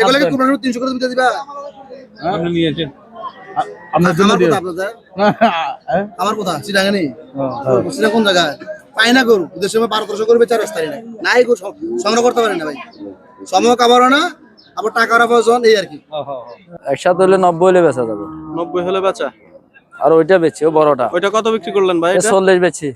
এগুলো কি কুরবানি তিনশো করে দিতে দিবা? আপনি নিয়েছেন। আপনার জন্য আপনাদের। হ্যাঁ? আমার কোথা চিটাঙ্গা নেই হ্যাঁ। সেটা কোন জায়গায় পাই না গরু। ওদের সময় বারো তেরোশো করবে চার রাস্তায় নাই। নাই গো সংগ্রহ করতে পারে না ভাই। সময় কাবারও না আবার টাকার প্রয়োজন এই আর কি। একসাথে হলে নব্বই হলে বেচা যাবে। নব্বই হলে বেচা? আর ওইটা বেচি ও বড়টা। ওইটা কত বিক্রি করলেন ভাই এটা? চল্লিশ বেচছি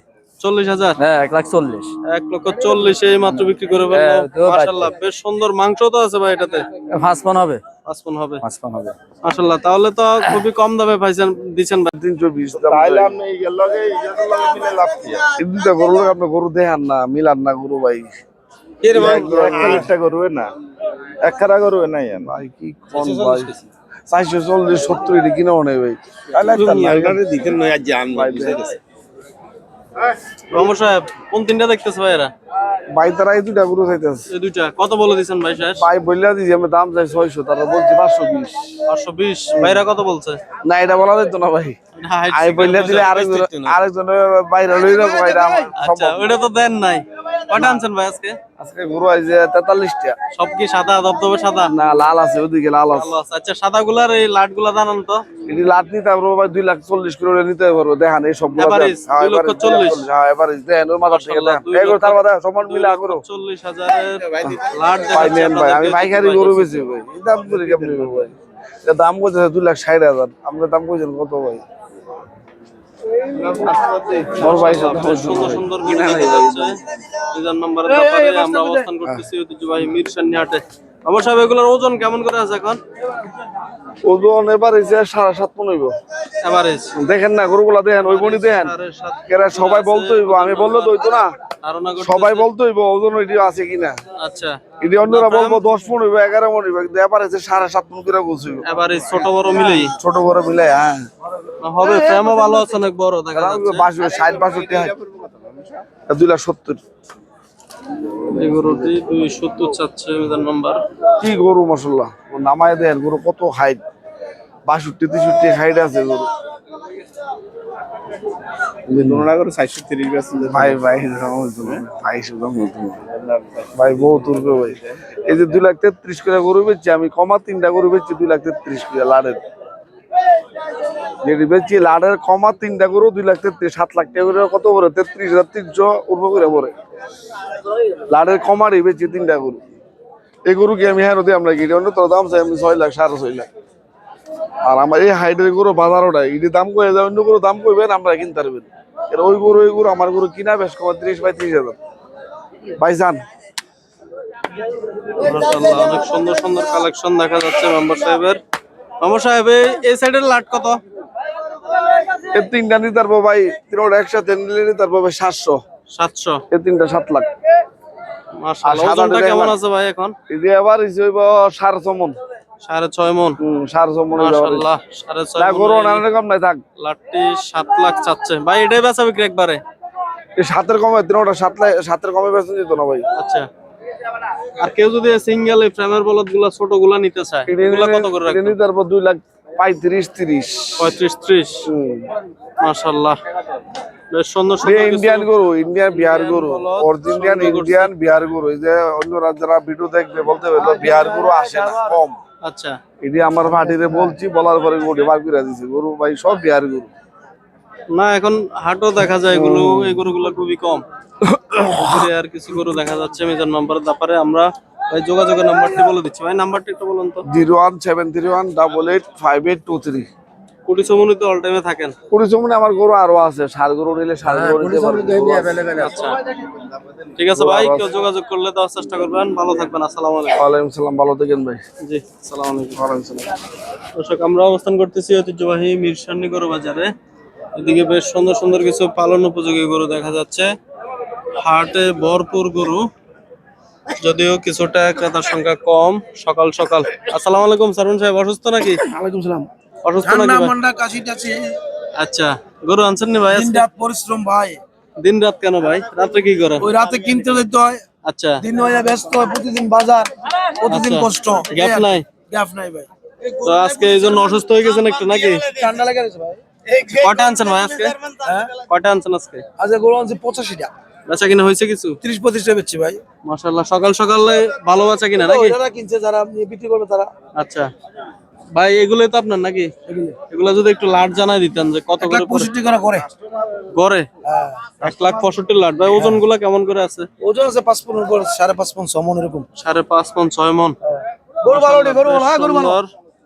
চল্লিশ হাজার? হ্যাঁ এক লাখ চল্লিশ। এক লক্ষ চল্লিশে এই মাত্র বিক্রি করে হ্যাঁ, তো মাশাল্লাহ বেশ সুন্দর মাংস তো আছে ভাই এটাতে। পাঁচ পান হবে। পাঁচ মণ হবে। পাঁচ পান হবে। মাশাল্লাহ তাহলে তো খুবই কম দামে পাইছেন দিচ্ছেন ভাই। তিনশো বিশ তাইলে আপনি এই লগে এই লগে মিলে লাভ কি? দুটা গরু আপনি গরু দেখান না মিলান না গরু ভাই। একটা গরু না। এক খারা গরু নাই ভাই কি কোন ভাই। চারশো চল্লিশ সত্তর এটি কিনেও নেই ভাই। তাহলে একটা না। ভাই, রমর সাহেব কোন তিনটা দেখতেছে ভাইরা ভাই তারা এই দুইটা গরু চাইতেছে। এই দুইটা কত বলে দিছেন ভাই ভাই বললে দিছি আমি দাম চাই ছয়শো তারা বলছে পাঁচশো বিশ। পাঁচশো বিশ ভাইরা কত বলছে? না এটা বলা যেত না ভাই। বললে দিলে আরেকজন আরেকজন বাইরে লই রাখো ভাই এটা আচ্ছা ওইটা তো দেন নাই। আনছেন ভাই আজকে? আজকে গরু আইছে তেতাল্লিশটা। সব কি সাদা দবদবে সাদা? না লাল আছে ওদিকে লাল আছে। আছে। আচ্ছা সাদা গুলার এই লাটগুলা জানান তো এটি লাট নিতে পারব ভাই দুই লাখ চল্লিশ করে নিতে পারব দেখেন এই সব। হ্যাঁ ভাই আমি পাইকারি গরু বেশি ভাই। দাম করে কেমনি ভাই? দাম করছে দুই লাখ ষাট হাজার। আপনার দাম করছেন কত ভাই? সুন্দর। সুন্দর গরু দেখা যাচ্ছে। নিজাম নাম্বারের ব্যাপারে আমরা অবস্থান করতেছি ঐতিহ্যবাহী মিরসানি হাটে আমার সাহেব এগুলোর ওজন কেমন করে আছে এখন? ওজন এবার এসে সাড়ে সাত মন হইব। এভারেজ দেখেন না গরুগুলা দেখেন ওই বনি দেখেন। এরা সবাই বলতে হইব আমি বললে তো হইতো না। সবাই বলতে হইব ওজন ওইটি আছে কিনা। আচ্ছা। এটি অন্যরা বলব দশ মন হইব এগারো মন হইব কিন্তু এবার এসে সাড়ে সাত মন করে বলছে এভারেজ ছোট বড় মিলেই। ছোট বড় মিলে হ্যাঁ। হবে ফ্রেমও ভালো আছে অনেক বড় দেখা যাচ্ছে। হয় দুই লাখ সত্তর। এই গরুটি দুই সত্তর চাচ্ছে মিজান নাম্বার কি গরু মশলা নামায় দেন গরু কত হাইট বাষট্টি তেষট্টি হাইট আছে গরু। ভাই ভাই এরকম হইতো না। ভাই সেরকম ভাই বহু তুলবে ভাই। এই যে দুই লাখ তেত্রিশ করে গরু বেচছি আমি কমা তিনটা গরু বেচছি দুই লাখ তেত্রিশ করে লাড়ের যেটি লাড়ের কমা তিনটা গরু, দুই লাখ তেত্রিশ, সাত লাখ টাকা করে কত করে তেত্রিশ হাজার তিনশো উর্ব করে পরে। লাড়ের কমারই বেচছি তিনটা গরু। এই গরু কি আমি হ্যাঁ আমরা কিনি অন্য তোর দাম চাই, আমি ছয় লাখ, সাড়ে ছয় লাখ। আর আমার এই হাইটের গরু বাজারও নাই। এটি দাম কয়ে যায়, অন্য গরু দাম কইবেন, আমরা কিনতে পারবেন এর ওই গরু ওই গরু, আমার গরু কিনা বেশ কমা ত্রিশ বাই ত্রিশ হাজার। ভাই যান অনেক সুন্দর সুন্দর কালেকশন দেখা যাচ্ছে মেম্বার সাহেবের। সাহেব এই- সাইডের লাট কত? এর তিনটা নিতে পারব ভাই তিনটা একসাথে নিলে নিতে পারব ভাই সাতশো। সাতশো? এর তিনটা সাত লাখ। কেমন আছে ভাই এখন? আবার সাড়ে ছয় মন। সাড়ে সাড়ে ছয় নাই থাক। লাটটি সাত লাখ চাচ্ছে। ভাই এটাই বেচা বিক্রি একবারে? এই সাতের কমে তিনটা সাত লাখ সাতের কমে বেতন যেত না ভাই। আচ্ছা। আর কেউ যদি সিঙ্গেল এই ফ্রেমের বলদগুলা ছোটগুলা নিতে চায় এগুলা কত করে রাখবেন নিতে পারব দুই লাখ পঁয়ত্রিশ তিরিশ। পঁয়ত্রিশ ত্রিশ? হুম। মাশাআল্লাহ। বেশ সুন্দর সুন্দর ইন্ডিয়ান গরু ইন্ডিয়ান বিহার গরু অরিজিনাল ইন্ডিয়ান বিহার গরু এই যে যারা ভিডিও দেখবে বলতে পারল বিহার গরু আসে না কম। আচ্ছা। এটি আমার ভাটিরে বলছি বলার পরে গরু বার করে দিছে। গরু ভাই সব বিহার গরু। না এখন হাটও দেখা যায় এগুলো এই গরুগুলো খুবই কম। আর কিছু গরু দেখা যাচ্ছে মিজান নাম্বারের ব্যাপারে আমরা ভাই যোগাযোগের নাম্বারটি বলে দিচ্ছি। ভাই নাম্বারটি একটু বলুন তো। Zero one seven three one double eight five eight two three. কুড়ি সমন্বিত অল টাইমে থাকেন? পরিশ্রমে আমার গরু আরও আছে সার গরু নিলে সার গরু নিতে পারবেন। আচ্ছা। ঠিক আছে ভাই কেউ যোগাযোগ করলে দেওয়ার চেষ্টা করবেন। ভালো থাকবেন আসসালামু আলাইকুম। ওয়ালাইকুম সালাম ভালো থাকেন ভাই। জি আসসালামু আলাইকুম। ওয়ালাইকুম সালাম। দর্শক আমরা অবস্থান করতেছি ঐতিহ্যবাহী মিরসানি গরু বাজারে এদিকে বেশ সুন্দর সুন্দর কিছু পালন উপযোগী গরু দেখা যাচ্ছে। হাটে ভরপুর গরু যদিও কিছুটা ক্রেতার সংখ্যা কম। সকাল সকাল। আসসালামু আলাইকুম সারুন সাহেব অসুস্থ নাকি? ওয়ালাইকুম সালাম। অসুস্থ নাকি ভাই? মান্ডা কাশি টাছি আচ্ছা গরু আনছেন নি ভাই আজকে? দিন রাত পরিশ্রম ভাই। দিন রাত কেন ভাই? রাত্রে কি করে ওই রাতে কিনতে যেতে হয়। আচ্ছা। দিন হয়ে ব্যস্ত হয় প্রতিদিন বাজার প্রতিদিন আচ্ছা। কষ্ট। গ্যাপ নাই? গ্যাপ নাই ভাই। তো আজকে এই জন্য অসুস্থ হয়ে গেছেন একটু নাকি? ঠান্ডা লেগে গেছে ভাই। কয়টা আনছেন ভাই আজকে? হ্যাঁ? কয়টা আনছেন আজকে? আজকে গরু আনছে পঁচাশিটা। বেচা কিনা হয়েছে কিছু? তিরিশ পঁচিশটা বেচছি ভাই। মাশাল্লাহ সকাল সকালে ভালো বেচা কিনা নাকি? যারা কিনছে যারা বিক্রি করবে তারা। আচ্ছা। ভাই এগুলোই তো আপনার নাকি? এগুলো। যদি একটু লাট জানাই দিতেন যে কত করে পঁয়ষট্টি করে করে। গড়ে এক লাখ পঁয়ষট্টি লাট। ভাই ওজনগুলা কেমন করে আছে? ওজন আছে পাঁচ পনেরো করে সাড়ে পাঁচ পন ছমন এরকম। সাড়ে পাঁচ মন ছয় মন। গরু ভালো গরু ভালো হ্যাঁ গরু ভালো।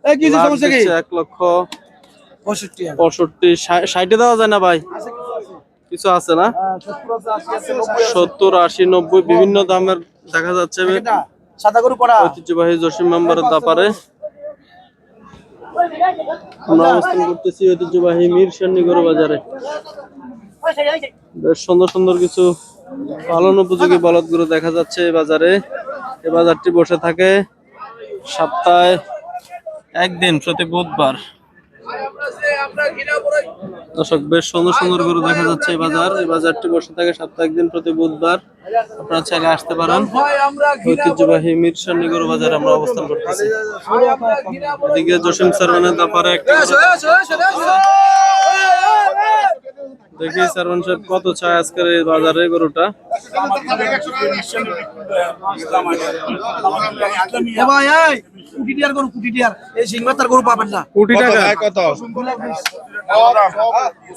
এই কি সমস্যা কি? এক লক্ষ পঁয়ষট্টি পঁয়ষট্টি। ষা- ষাটে দেওয়া যায় না ভাই? কিছু আছে না? সত্তর আশি নব্বই বিভিন্ন দামের দেখা যাচ্ছে। ঐতিহ্যবাহী জসিম মেম্বারের দাপারে। আমরা অবস্থান করতেছি ঐতিহ্যবাহী মীর গরু বাজারে। বেশ সুন্দর সুন্দর কিছু পালন উপযোগী বলদ গরু দেখা যাচ্ছে এই বাজারে। এই বাজারটি বসে থাকে সপ্তাহে একদিন প্রতি বুধবার। দর্শক বেশ সুন্দর সুন্দর গরু দেখা যাচ্ছে এই বাজার এই বাজারটি বসে থাকে সপ্তাহে দিন প্রতি বুধবার আপনারা চাইলে আসতে পারেন ঐতিহ্যবাহী মিরসানি গরু বাজার আমরা অবস্থান করতেছি এদিকে জসিম সারওয়ানের তারপরে একটা দেখি সারওয়ান সাহেব কত চায় আজকের এই বাজারে গরুটা? এ কুটি টিয়ার গরু কুটি টিয়ার এই সিংহ গরু পাবেন না। কোটি টাকা?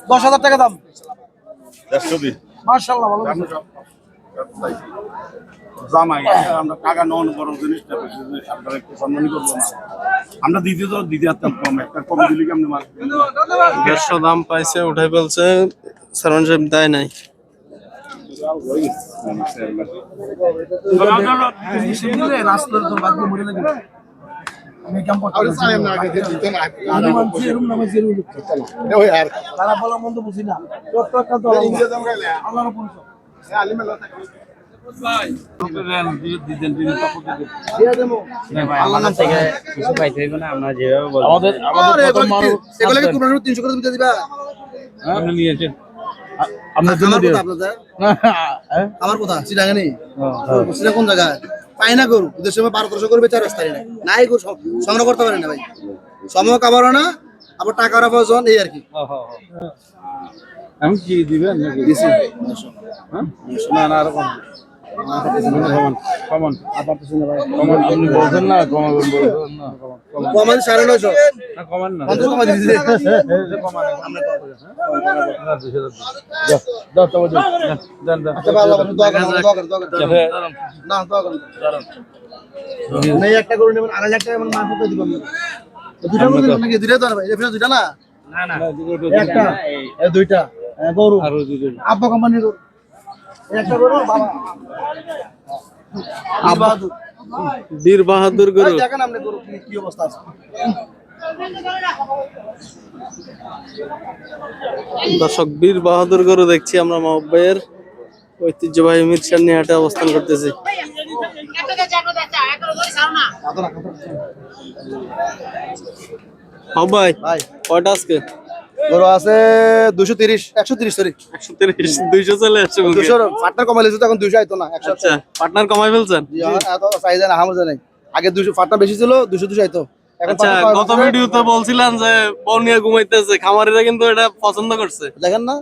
দশ হাজার টাকা দাম। মার্শাল্লাহ ভালো। জামাই আমরা টাকা নন বড় জিনিসটা আপনারা একটু সম্মানই করব না। আমরা দিতে তো দিতে পারতাম কম একটা কম দিলে কেমনি মার দেড়শো দাম পাইছে উঠাই ফেলছে সাহেব দেয় নাই। রাস্তার বাদ দিয়ে মরে লাগে তারা বলা মন্দ বুঝি না। আল্লাহর আমার কথা হ্যাঁ? চিটাঙ্গা নেই কোন জায়গায়? পাই না গরু। ওদের সময় বারো তেরোশো করবে চার রাস্তায় নাই। নাই গরু সংগ্রহ করতে পারে না ভাই। সময় কাবারও না আবার টাকার প্রয়োজন এই আর কি। আমি কি দিবেন হ্যাঁ? না না কমান। কমান। আপনি বলছেন না কমান বলছেন না। কমান সাড়ে না কমান না। না একটা গরু নেবেন আড়াই লাখ টাকা মানে মাছ দিবেন। দুইটা গরু দিবেন নাকি? তো ভাই। এটা না? দুইটা। আব্বা কোম্পানির গরু একটা গরু বাবা আব্বা বীর বাহাদুর গরু। দেখেন আপনি গরু কি কি অবস্থা আছে? দর্শক বীর বাহাদুর গরু দেখছি আমরা মহব্বাইয়ের ঐতিহ্যবাহী মিরসানি হাটে অবস্থান করতেছি। মহব্বাই ভাই। কয়টা আজকে? গরু আছে দুশো তিরিশ একশো তিরিশ সরি একশো তিরিশ দুইশো চলে আসছে দুশো পার্টনার কমাই লেছে এখন দুশো আইতো না একশো আচ্ছা পার্টনার কমাই ফেলছেন? এত চাহিদা না হামজা নাই আগে দুশো পার্টনার বেশি ছিল দুশো দুশো আইতো। এখন আচ্ছা গত ভিডিওতে বলছিলাম যে বউ নিয়ে ঘুমাইতেছে খামারিরা কিন্তু এটা পছন্দ করছে। দেখেন না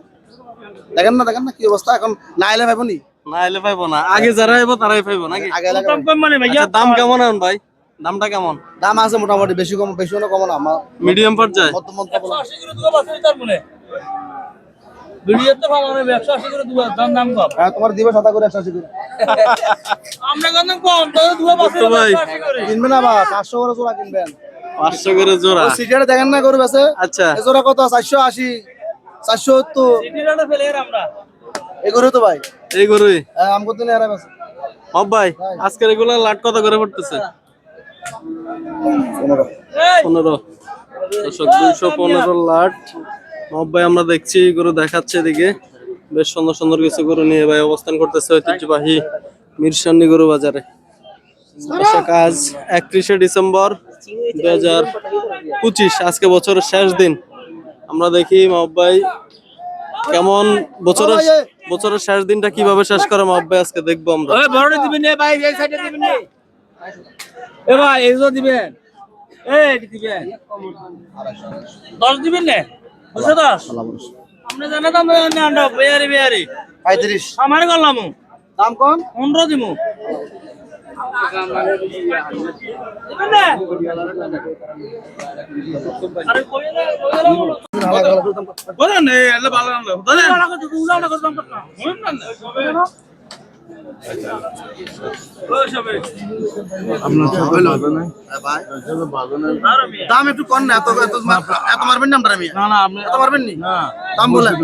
দেখেন না দেখেন না কি অবস্থা এখন না এলে ভাইবো নি? না এলে পাইবো না আগে যারা আইবো তারাই পাইবো নাকি? আগে আচ্ছা, দাম কেমন এখন ভাই? দামটা কেমন? দাম আছে মোটামুটি বেশি কম বেশি না কম না আমার মিডিয়াম পর্যায়ে? মধ্যম। হ্যাঁ তোমার দিবে সাদা করে একশো আশি করে। কিনবে না বা পাঁচশো করে জোড়া কিনবেন। পাঁচশো করে জোড়া। সিটিয়ারে দেখেন না গরু আছে আচ্ছা। এ জোড়া কত? চারশো আশি চারশো সত্তর। এই গরু তো ভাই। এই গরুই? হ্যাঁ আমগো দিনে আছে হব ভাই আজকের এগুলো লাট কত করে পড়তেছে। পনেরো। দর্শক দুইশো পনেরো লাট। ভাই আমরা দেখছি গরু দেখাচ্ছে এদিকে। বেশ সুন্দর সুন্দর কিছু গরু নিয়ে ভাই অবস্থান করতেছে ঐতিহ্যবাহী মিরসান্নি গরু বাজারে। আজ একত্রিশে ডিসেম্বর দুই হাজার পঁচিশ আজকে বছরের শেষ দিন। আমরা দেখি ভাই কেমন বছরের বছরের শেষ দিনটা কীভাবে শেষ করে ভাই? আজকে দেখব আমরা। এ ভাই এই যে দিবেন। এই দিবেন। দশ দিবেন না? দুশো দশ? আপনি জানেন দাম না আন্ডা বেয়ারি বেয়ারি পঁয়ত্রিশ। আমার করলাম। দাম কোন পনেরো দিমু। বলেন এলে ভালো না বলেন। দাম একটু কম না এত এত এত মারবেন না আপনারা আমি না না আপনি এত মারবেন নি? দাম বলেন।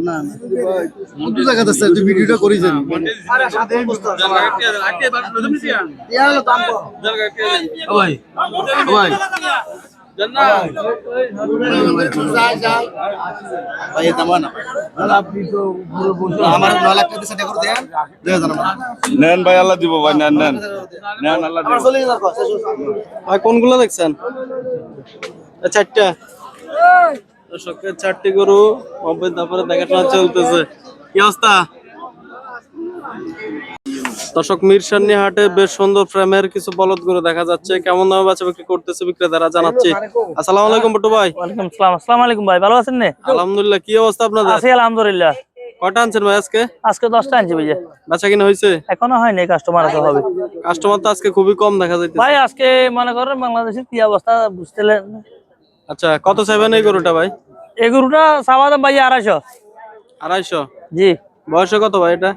না না। কোন জায়গা আছে তুই ভিডিওটা করিছেন ইয়া দাম কম। ভাই ভাই নেন ভাই, আল্লাহ দিব ভাই, নেন নেন। নেন, আল্লাহ ভাই, কোনগুলো দেখছেন? চারটা। দর্শকের চারটি গরু তারপরে দেখাশোনা চলতেছে। কি অবস্থা? দর্শক মিরসান্নি হাটে বেশ সুন্দর ফ্রেমের কিছু বলদ গরু দেখা যাচ্ছে। কেমন দামে বাচ্চা বিক্রি করতেছে বিক্রেতারা জানাচ্ছি। আসসালামু আলাইকুম বটু ভাই। ওয়ালাইকুম আসসালাম আসসালামু আলাইকুম ভাই ভালো আছেন নে? আলহামদুলিল্লাহ কি অবস্থা আপনাদের? আছি আলহামদুলিল্লাহ। কয়টা আনছেন ভাই আজকে? আজকে দশটা আনছি ভাইয়া বেচা কিনা হয়েছে? এখনও হয়নি কাস্টমার আছে হবে। কাস্টমার তো আজকে খুবই কম দেখা যাইতেছে। ভাই আজকে মনে করেন বাংলাদেশের কি অবস্থা বুঝতেলেন আচ্ছা কত চাইবেন এই গরুটা ভাই? এই গরুটা চাওয়া দাম ভাই আড়াইশো। আড়াইশো? জি। বয়সে কত ভাই এটা?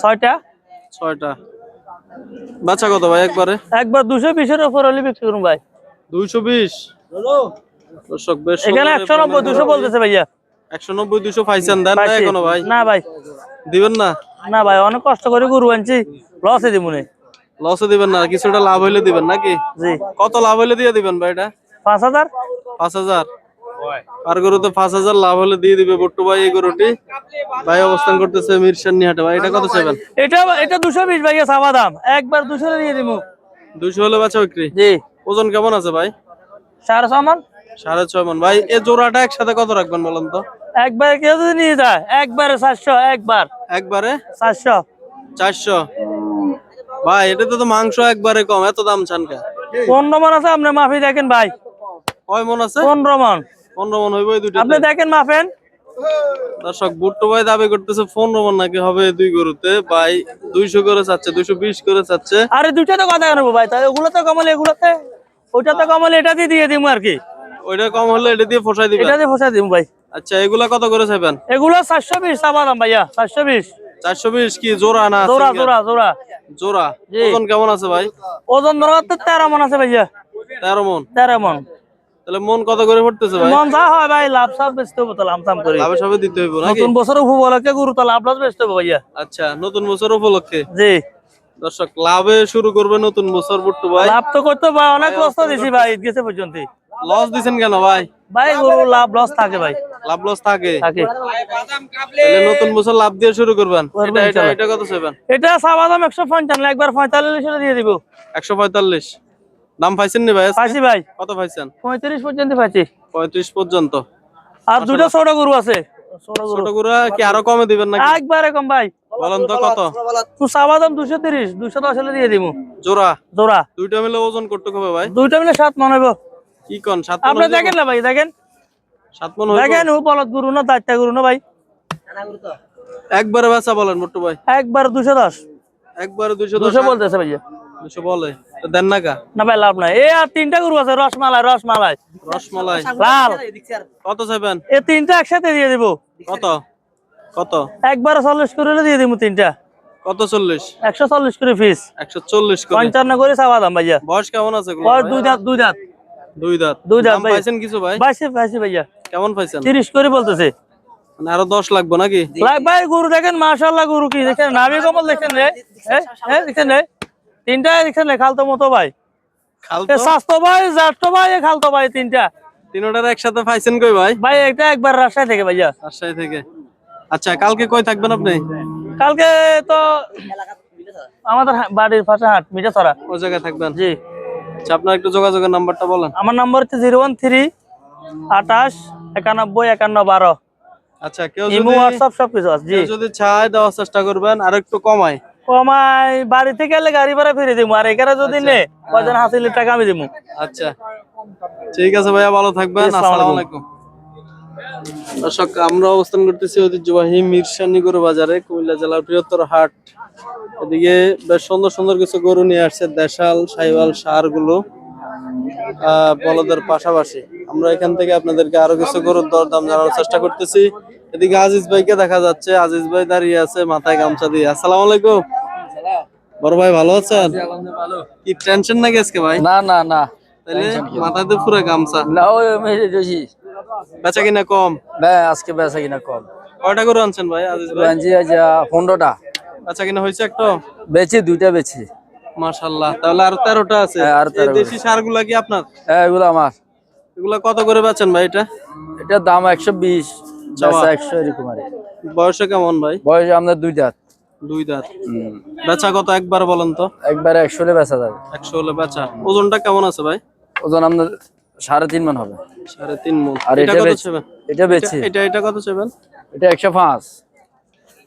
ছয়টা। ছয়টা। বাচ্চা কত ভাই একবারে? একবার দুশো বিশের উপর হলে বিক্রি করুন ভাই। দুইশো বিশ? দর্শক বেশ এখানে একশো নব্বই দুশো বলতেছে ভাইয়া। একশো নব্বই দুশো পাইছেন দেন না এখনও ভাই। না ভাই। দিবেন না? না ভাই অনেক কষ্ট করে গরু আনছি লসে দিব নে লসে দিবেন না কিছুটা লাভ হইলে দিবেন নাকি? জি। কত লাভ হইলে দিয়ে দিবেন ভাই এটা? পাঁচ হাজার। পাঁচ হাজার। আর গরু তো পাঁচ হাজার লাভ হলে দিয়ে দিবে বট্টু ভাই এই গরুটি। ভাই অবস্থান করতেছে মিরসান্নি হাটে ভাই এটা কত চাইবেন? এটা এটা দুশো বিশ ভাইয়া চাওয়া দাম। একবার দুশো দিয়ে দিব দুইশো হলে বাচ্চা বিক্রি? জি। ওজন কেমন আছে ভাই? সাড়ে ছ মন। সাড়ে ছয় মন। ভাই এই জোড়াটা একসাথে কত রাখবেন বলেন তো? একবার কেউ যদি নিয়ে যায় একবারে চারশো একবার। একবারে? চারশো চারশো? ভাই এটাতে তো মাংস একবারে কম এত দাম চান কে পনেরো মন আছে আপনি মাফি দেখেন ভাই। কয় মন আছে? পনেরো মন। পনেরো মন হইব এই দুইটা আপনি দেখেন মাফেন। দর্শক বুট্টু ভাই দাবি করতেছে পনেরো মন নাকি হবে দুই গরুতে। ভাই দুইশো করে চাচ্ছে দুইশো বিশ করে চাচ্ছে। আরে দুইটা তো কথা নেব ভাই? তাই ওগুলো তো কমলে এগুলোতে ওইটা তো কমলে এটা দিয়ে দিয়ে দিব আর কি। ওইটা কম হলে এটা দিয়ে ফসাই দিবেন। এটা দিয়ে ফসাই দিব ভাই। আচ্ছা এগুলা কত করে চাইবেন? এগুলো চারশো বিশ দাম ভাইয়া চারশো বিশ। চারশো বিশ কি জোড়া না জোড়া? জোড়া জোড়া। জোড়া। ওজন কেমন আছে ভাই? ওজন ধরো তেরো মন আছে ভাইয়া। তেরো মন। তেরো মন। তাহলে মন কত করে পড়তেছে ভাই? মন যা হয় ভাই লাভ বেচতে হবে তো লামসাম করে। লাভে সবে দিতে হইব নাকি? নতুন বছর উপলক্ষে গুরু তো লাভ লস বেচতে হবে ভাইয়া। আচ্ছা নতুন বছর উপলক্ষে? জি। দর্শক লাভে শুরু করবে নতুন বছর ভাই। লাভ তো করতে ভাই অনেক লস তো দিছি ভাই গেছে পর্যন্ত লস দিছেন কেন ভাই? ভাই গরু লাভ লস থাকে ভাই। লাভ লস থাকে? থাকে। তাহলে নতুন বছর লাভ দিয়ে শুরু করবেন। এটা এটা কত চাইবেন? এটা চাওয়া দাম একশো পঞ্চান্ন একবার পঁয়তাল্লিশ দিয়ে দিব। একশো পঁয়তাল্লিশ। দাম পাইছেন নি ভাই? পাইছি ভাই। কত পাইছেন? পঁয়ত্রিশ পর্যন্ত পাইছি। পঁয়ত্রিশ পর্যন্ত। আর দুটো ছোট গরু আছে। ছোট গরু। কি আরও কমে দিবেন নাকি? একবারে কম ভাই। বলেন তো কত? তুই চাওয়া দাম দুশো তিরিশ দুশো দশ হলে দিয়ে দিব জোড়া? জোড়া। দুইটা মিলে ওজন করতে হবে ভাই? দুইটা মিলে সাত মন হইব। কি কোন সাত মন আপনি দেখেন না ভাই দেখেন। সাত মন হইবো? দেখেন ও বলত গরু না দায়িত্ব গরু না ভাই। একবারে বেচা বলেন মোট্টু ভাই। একবার দুশো দশ। একবারে দুইশো দশ। দুশো বলতেছে ভাইয়া। দুশো বলে। তো দেন না কা? না ভাই লাভ নাই। এই আর তিনটা গরু আছে রসমালাই রসমালাই। রসমালাই। লাল। কত চাইবেন? এ তিনটা একসাথে দিয়ে দিব। কত? কত? একবার চল্লিশ করে দিয়ে দিব তিনটা। কত চল্লিশ? একশো চল্লিশ করে পিস একশো চল্লিশ করে। পঞ্চান্ন করে চাওয়া দাম ভাইয়া। বয়স কেমন আছে দুই দাঁত দুই দাঁত। দুই দাঁত। দুই দাঁত ভাই। পাইছেন কিছু ভাই? পাইছি পাইছি ভাইয়া। কেমন পাইছেন? তিরিশ করে বলতেছে। মানে আরও দশ লাগবে নাকি? লাগ ভাই গরু দেখেন মাশাল্লাহ গরু কি দেখেন? নাভি কমল দেখেন রে। দেখেন রে। তিনটা দেখেন রে খালতো মতো ভাই। স্বাস্থ্য ভাই জাষ্ট ভাই খালতো ভাই তিনটা। তিনোটার একসাথে পাইছেন কই ভাই? ভাই এটা একবার রাজশাহী থেকে ভাইয়া। রাজশাহী থেকে। আচ্ছা কালকে কই থাকবেন আপনি? কালকে তো আমাদের বাড়ির পাশে হাট মিঠা ছড়া ওই জায়গায় থাকবেন? জি। আচ্ছা আপনার একটু যোগাযোগের নাম্বারটা বলেন। আমার নম্বর হচ্ছে জিরো ওয়ান থ্রি আঠাশ একানব্বই একান্ন বারো। আচ্ছা কেউ ইমো হোয়াটসঅ্যাপ সবকিছু আছে জি। যদি চায় দেওয়ার চেষ্টা করবেন আর একটু কমায়। কমাই বাড়ি থেকে এলে গাড়ি ভাড়া ফিরে দিব আর এখানে যদি নে কয়জন হাসিলের টাকা আমি দিব আচ্ছা। ঠিক আছে ভাইয়া ভালো থাকবেন আসসালামু আলাইকুম। দর্শক আমরা অবস্থান করতেছি ঐতিহ্যবাহী মিরসানি গরু বাজারে কুমিল্লা জেলার বৃহত্তর হাট। এদিকে বেশ সুন্দর সুন্দর কিছু গরু নিয়ে আসছে দেশাল সাইওয়াল সারগুলো আহ, বলদের পাশাপাশি। আমরা এখান থেকে আপনাদেরকে আরও কিছু গরুর দরদাম জানানোর চেষ্টা করতেছি। এদিকে আজিজ ভাইকে দেখা যাচ্ছে। আজিজ ভাই দাঁড়িয়ে আছে মাথায় গামছা দিয়ে। আসসালামু আলাইকুম। বড় ভাই ভালো আছেন? কি টেনশন নাকি আজকে ভাই? না না না। তাহলে মাথাতে পুরো গামছা। না ওই মেরে বেশি বেচা কিনা কম? হ্যাঁ আজকে বেচা কিনা কম। কয়টা করে আনছেন ভাই আজিজ ভাই? আনছি আজ পনেরোটা। বেচা কিনা হয়েছে একটা? বেচি দুইটা বেচি। মাশাল্লাহ তাহলে আর তেরোটা আছে। হ্যাঁ, আরও এই 13 দেশি সারগুলা কি আপনার? হ্যাঁ এগুলো আমার। এগুলা কত করে বেচেন ভাই এটা? এটার দাম একশো বিশ। জমা। বেচা একশো এরকম আর বয়সে কেমন ভাই? বয়স দুই দাঁত। দুই দাঁত। বেচা কত একবার বলেন তো? একবারে একশো হলে বেচা যাবে। একশো হলে বেচা। ওজনটা কেমন আছে ভাই? ওজন সাড়ে তিন মান হবে। সাড়ে তিন মন। আর এটা এটা কত এটা বেচি। এটা এটা কত এটা একশো পাঁচ।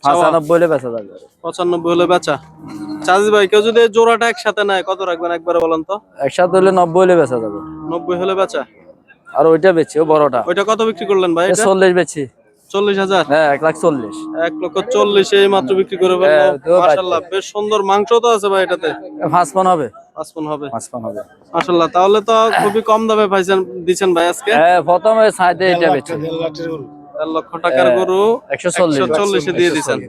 পাঁচানব্বই হলে বেচা যাবে। পঁচানব্বই হলে বেচা। ভাই কেউ যদি জোড়াটা একসাথে নেয় কত রাখবেন একবারে বলেন তো? একসাথে হলে নব্বই হলে বেচা যাবে। নব্বই হলে বেচা? আর ওইটা বেচি ও বড়টা। ওইটা কত বিক্রি করলেন ভাই এটা? চল্লিশ বেচি। চল্লিশ হাজার? হ্যাঁ এক লাখ চল্লিশ। এক লক্ষ চল্লিশ এই মাত্র বিক্রি করে ফেলল। হ্যাঁ, মাশাল্লাহ বেশ সুন্দর মাংস তো আছে ভাই এটাতে। পাঁচ পান হবে। পাঁচ মণ হবে। পাঁচ পান হবে। মাশাল্লাহ তাহলে তো খুবই কম দামে পাইছেন দিচ্ছেন ভাই আজকে? হ্যাঁ প্রথমে সাইডে এটা বেচি। চার লক্ষ টাকার গরু একশো চল্লিশ। একশো চল্লিশে দিয়ে দিচ্ছেন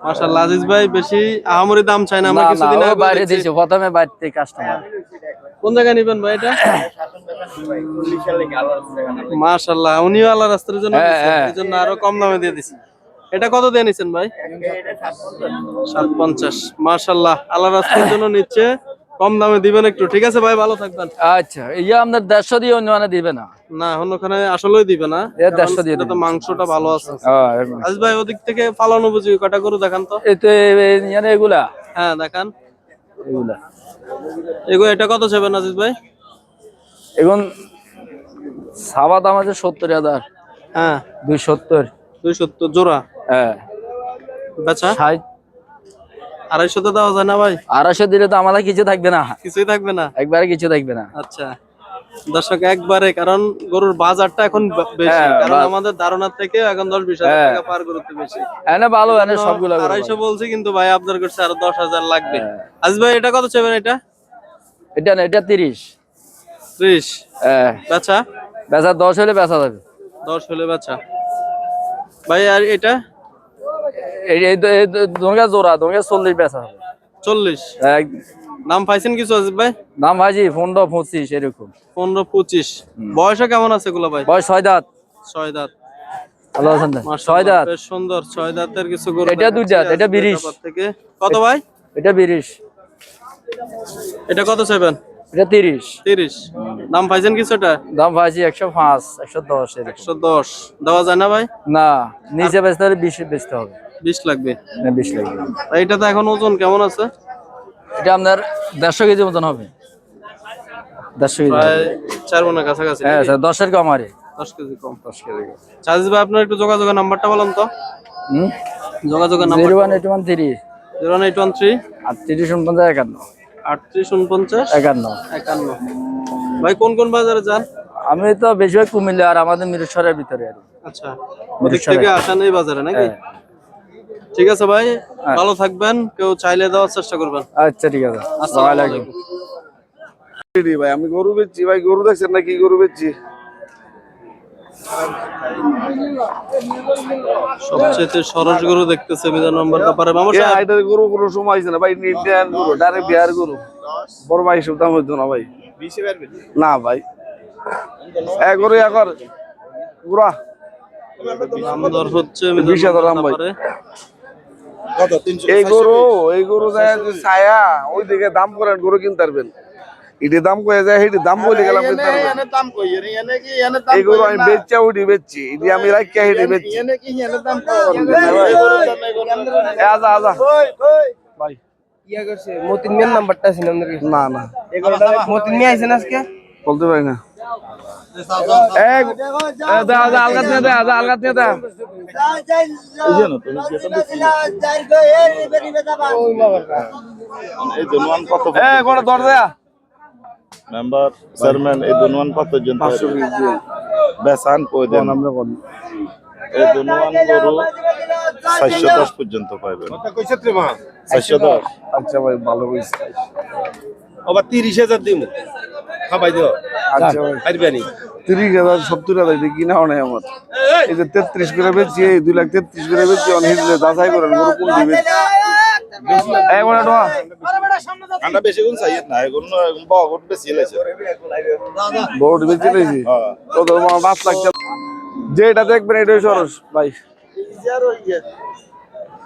মাশাল্লাহ আজিজ ভাই বেশি আহামরি দাম চাই না আমরা কিছুদিন আগে বাইরে দিয়েছি প্রথমে বাইরে থেকে কাস্টমার কোন জায়গায় নিবেন ভাই এটা? মাশাআল্লাহ উনিও আল্লাহ রাস্তার জন্য হ্যাঁ, হ্যাঁ। এই জন্য আরও কম দামে দিয়ে দিছি। এটা কত দিয়ে নিচ্ছেন ভাই? সাত পঞ্চাশ মাশাল্লাহ আল্লাহ রাস্তার জন্য নিচ্ছে। কম দামে দিবেন একটু ঠিক আছে ভাই? ভালো থাকবেন। আচ্ছা ইয়ে আপনার দেড়শো দিয়ে অন্য মানে দিবে না? না অন্য ওখানে আসলেই দিবে না দেড়শো দিয়ে তো মাংসটা ভালো আছে। হ্যাঁ, এরকম। আজ ভাই ওদিক থেকে ফালানো বুঝি কটা গরু দেখান তো? এই তো এই- এই ইয়ানে এগুলা? হ্যাঁ দেখান। এগুলা। এগুলো এটা কত চাবেন আজিজ ভাই? এখন সাবা দাম আছে সত্তর হাজার। হ্যাঁ। দুই সত্তর। দুই সত্তর জোড়া? হ্যাঁ। বেচা? ষাট আড়াইশোতে দেওয়া যায় না ভাই? আড়াইশো দিলে তো আমাদের কিছু থাকবে না। কিছুই থাকবে না? একবারে কিছু থাকবে না। আচ্ছা। দর্শক একবারে কারণ গরুর বাজারটা এখন বেশি। হ্যাঁ, কারণ আমাদের ধারণা থেকে এখন দশ বিশ হাজার হ্যাঁ। টাকা পার করতে বেশি। এনে ভালো এনে সবগুলো আড়াইশো বলছি কিন্তু ভাই আপনার কাছে আরও দশ হাজার লাগবে। হ্যাঁ। আজ ভাই এটা কত চাবেন এটা? এটা না এটা তিরিশ। ত্রিশ। হ্যাঁ। বেচা? বেচা দশ হলে বেচা যাবে। দশ হলে বেচা। ভাই আর এটা? দোনগা জোড়া দোনগা চল্লিশ বেচা চল্লিশ। নাম পাইছেন কিছু আজিজ ভাই? দাম ভাজি পনেরো পঁচিশ এরকম। পনেরো পঁচিশ। বয়সে কেমন আছে গুলো ভাই? বয়স ছয় দাঁত। ছয় দাঁত। ভালো আছেন ছয় দাঁত। সুন্দর ছয় দাঁতের কিছু এটা দুই দাঁত, এটা বিরিশ। থেকে। কত ভাই? এটা বিরিশ। এটা কত চাইবেন? এটা তিরিশ। তিরিশ। দাম পাইছেন কিছু এটা? দাম একশো পাঁচ একশো দশ একশো দশ। দেওয়া যায় না ভাই? না নিচে বেচতে হলে বিশ বেচতে হবে। বিশ লাগবে? না বিশ লাগবে। আর এটা তো এখন ওজন কেমন আছে? এটা আপনার দেড়শো কেজি মতন হবে। দেড়শো কেজি। প্রায় চার মনের কাছাকাছি হ্যাঁ? স্যার দশের কম আরে। দশ কেজি কম। দশ কেজি। চার্জ ভাই আপনার একটু যোগাযোগের নাম্বারটা বলেন তো। হুম? যোগাযোগের zero number one eight one three. Zero eight one three. আর তিরিশ উনপঞ্চাশ একান্ন। আটত্রিশ উনপঞ্চাশ একান্ন। একান্ন। ভাই কোন কোন বাজারে যান? আমি তো বেশিরভাগ কুমিল্লা আর আমাদের মিরেশ্বরের ভিতরে আর আচ্ছা। থেকে আসেন এই বাজারে নাকি? হ্যাঁ। ঠিক আছে ভাই ভালো থাকবেন কেউ চাইলে দেওয়ার চেষ্টা করবেন। আচ্ছা ঠিক আছে। আসসালামু আলাইকুম। ভাই আমি গরু বেচছি। ভাই গরু দেখছেন না কি গরু বেচছি? সবচেয়ে সরস গরু দেখতেছে বিধান নম্বর ব্যাপারে মামা এ সাহেব। গরু কোনো সময় আইছে না। ভাই ইন্ডিয়ান গরু ডাইরেক্ট বিহার গরু। বড় ভাই হিসেব দাম হইতো না ভাই। না ভাই। এ গরু গুড়া। দাম দর হচ্ছে বিশ হাজার দাম ভাই। এই গরু এই গরু যায় ছায়া ওই দিকে দাম করেন গরু কিনতে পারবেন। এটি দাম কয়ে যায় সেটি দাম বলে গেলাম কিনতে পারবেন। এনে দাম কই? এনে এনে কি এনে দাম এই গরু আমি। বেচছি ওটি বেচছি। এটি আমি রাখিয়া হেঁটে বেচছি। এনে কি এনে দাম কই? এ আজা আজা ভাই। ইয়া করছে মতিন মিয়ার নাম্বারটা আছে না? না না। মতিন মিয়া আইছেন আজকে? বলতে পারি না। মেম্বার চেয়ারম্যান এই দোনওয়ান কত জন বেসান কই আমরা এই দুনুয়ান গরু চারশো দশ পর্যন্ত পাইবেন। চারশো দশ। আচ্ছা ভাই ভালো হইছে আবার তিরিশ হাজার দিব খাবাই দিও। আচ্ছা। আচ্ছা, এই যে তেত্রিশ করে দুই লাখ তেত্রিশ করে বেচি অনেক যাচাই করেন গরু যেটা দেখবেন এটাই সরস ভাই।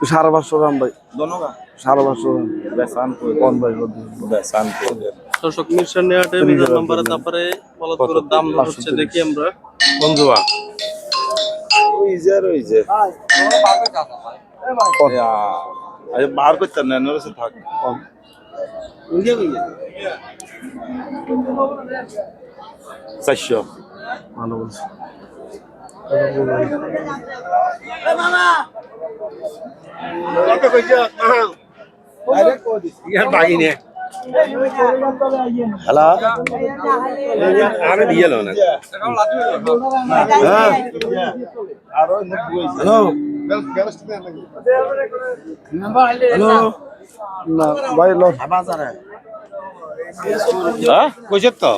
সাড়ে পাঁচশো দাম ভাই। সাড়ে পাঁচশো দাম ভাই দর্শক মিশন নেয়াটে মিজান নাম্বারে তারপরে বলা দাম হচ্ছে দেখি আমরা। বন্ধুয়া ওই যে ওই যে আরে বার করতে না নরসে থাক। ইন্ডিয়া কই? চারশো। ভালো বলছো। কত কইছ? ইয়ার বাগিনে। হ্যালো? আমি দিয়ে এলো না আরও হ্যালো? হ্যালো? না ভাই লো। হ্যাঁ? কইছে তো?